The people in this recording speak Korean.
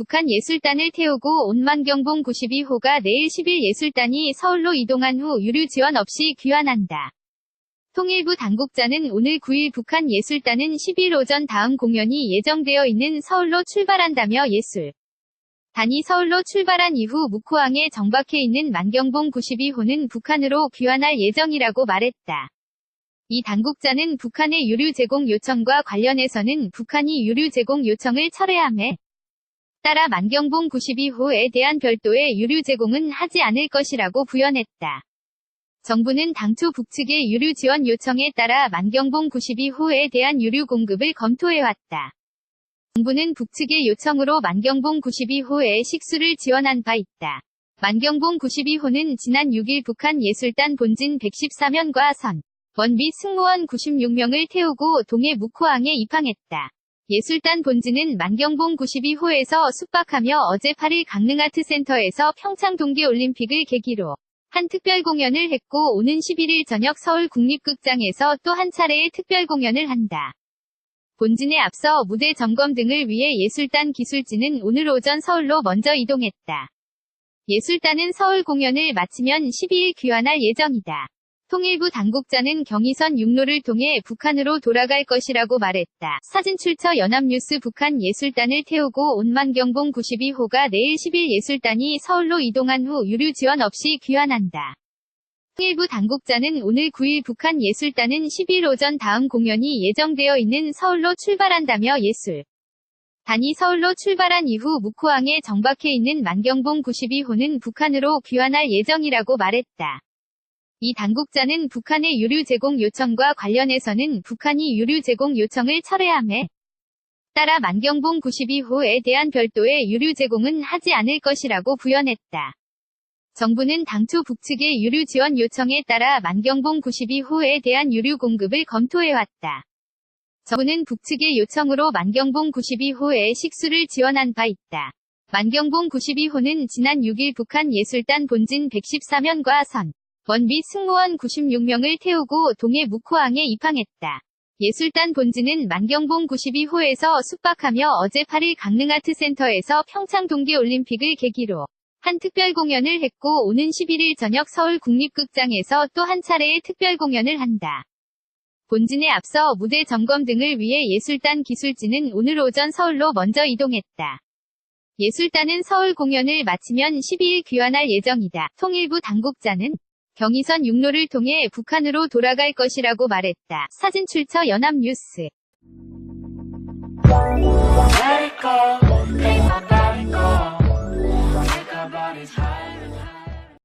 북한 예술단을 태우고 온 만경봉 92호가 내일 10일 예술단이 서울로 이동한 후 유류 지원 없이 귀환한다. 통일부 당국자는 오늘 9일 북한 예술단은 10일 오전 다음 공연이 예정되어 있는 서울로 출발한다며 예술. 단이 서울로 출발한 이후 묵호항에 정박해 있는 만경봉 92호는 북한으로 귀환할 예정이라고 말했다. 이 당국자는 북한의 유류 제공 요청과 관련해서는 북한이 유류 제공 요청을 철회함에 따라 만경봉 92호에 대한 별도의 유류 제공은 하지 않을 것이라고 부연했다. 정부는 당초 북측의 유류 지원 요청에 따라 만경봉 92호에 대한 유류 공급을 검토해왔다. 정부는 북측의 요청으로 만경봉 92호에 식수를 지원한 바 있다. 만경봉 92호는 지난 6일 북한 예술단 본진 114면과 선, 원 및 승무원 96명을 태우고 동해 묵호항에 입항했다. 예술단 본진은 만경봉 92호에서 숙박하며 어제 8일 강릉아트센터에서 평창 동계올림픽을 계기로 한 특별 공연을 했고 오는 11일 저녁 서울 국립극장에서 또 한 차례의 특별 공연을 한다. 본진에 앞서 무대 점검 등을 위해 예술단 기술진은 오늘 오전 서울로 먼저 이동했다. 예술단은 서울 공연을 마치면 12일 귀환할 예정이다. 통일부 당국자는 경의선 육로를 통해 북한으로 돌아갈 것이라고 말했다. 사진 출처 연합뉴스 북한 예술단을 태우고 온 만경봉 92호가 내일 10일 예술단이 서울로 이동한 후 유류 지원 없이 귀환한다. 통일부 당국자는 오늘 9일 북한 예술단은 10일 오전 다음 공연이 예정되어 있는 서울로 출발한다며 예술. 단이 서울로 출발한 이후 묵호항에 정박해 있는 만경봉 92호는 북한으로 귀환할 예정이라고 말했다. 이 당국자는 북한의 유류 제공 요청과 관련해서는 북한이 유류 제공 요청을 철회함에 따라 만경봉 92호에 대한 별도의 유류 제공은 하지 않을 것이라고 부연했다. 정부는 당초 북측의 유류 지원 요청에 따라 만경봉 92호에 대한 유류 공급을 검토해왔다. 정부는 북측의 요청으로 만경봉 92호에 식수를 지원한 바 있다. 만경봉 92호는 지난 6일 북한 예술단 본진 114면과 선, 원및 승무원 96명을 태우고 동해 묵호항에 입항했다. 예술단 본진은 만경봉 92호에서 숙박하며 어제 8일 강릉아트센터에서 평창 동계올림픽을 계기로 한 특별 공연을 했고 오는 11일 저녁 서울 국립극장에서 또 한 차례의 특별 공연을 한다. 본진에 앞서 무대 점검 등을 위해 예술단 기술진은 오늘 오전 서울로 먼저 이동했다. 예술단은 서울 공연을 마치면 12일 귀환할 예정이다. 통일부 당국자는 경의선 육로를 통해 북한으로 돌아갈 것이라고 말했다. 사진 출처 연합뉴스.